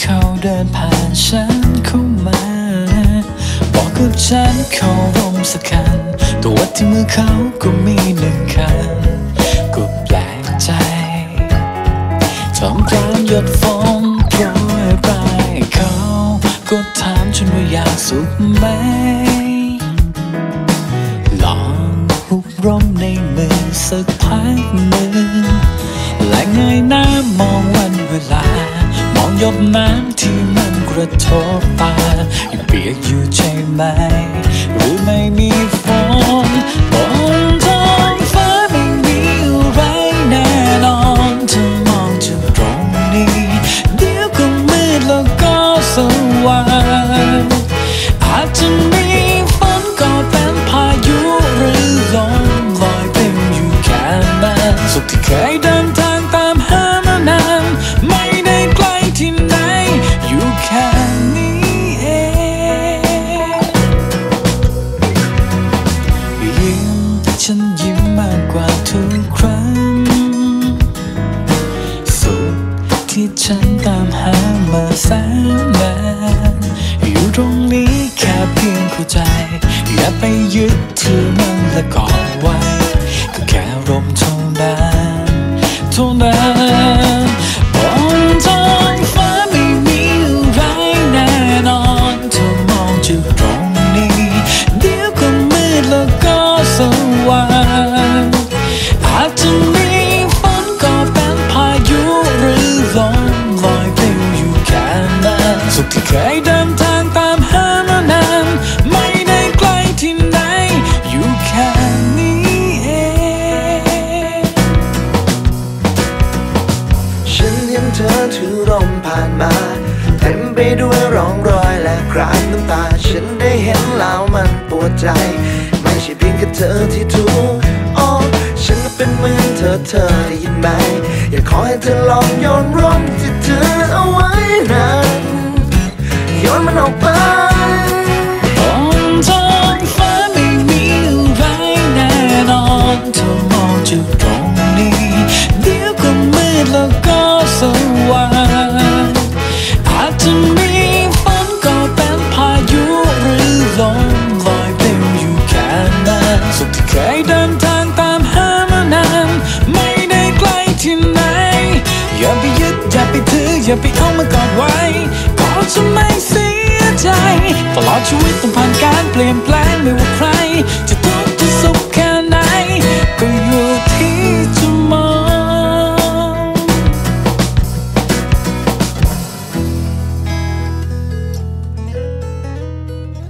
เขาเดินผ่านฉันเข้ามา บอกกับฉันเขาร่มสักคัน ตัวที่มือเขาก็มีหนึ่งคันก็แปลกใจทำกลางหยดฝนโปรยปลายเขาก็ถามฉันว่าอยากสุขไหม ลองหุบร่มในมือสักพักหนึ่งและเงยหน้ามองวันเวลา ยดน้ำที่มันกระทบตายังเปียกอยู่ใช่ไหม หรือไม่มีฝนบนท้องฟ้าไม่มีอะไรแน่นอนถ้ามองจากตรงนี้ เดี๋ยวก็มืดแล้วก็สว่างอาจจะมีฝนก็เป็นพายุหรือลมลอยเป็นอยู่แค่นั้นสุขที่เคยเดิ ตรงนี้แค่เพียงเข้าใจ อย่าไปยึดถือมันและกอดไว้ ก็แค่ลม เธอถือร่มผ่านมา เต็มไปด้วยร่องรอยและคราบน้ำตา ฉันได้เห็นแล้วมันปวดใจ ไม่ใช่เพียงแค่เธอที่ทุกอ๋อฉันเป็นเหมือนเธอเธอได้ยินไหม อยากขอให้เธอลองโยนร่มที่เธอเอาไว้นั้นโยนมันออกไป อย่าไปเอามากอดไว้ก็จะไม่เสียใจ ตลอดชีวิตต้องผ่านการเปลี่ยนแปลงไม่ว่าใคร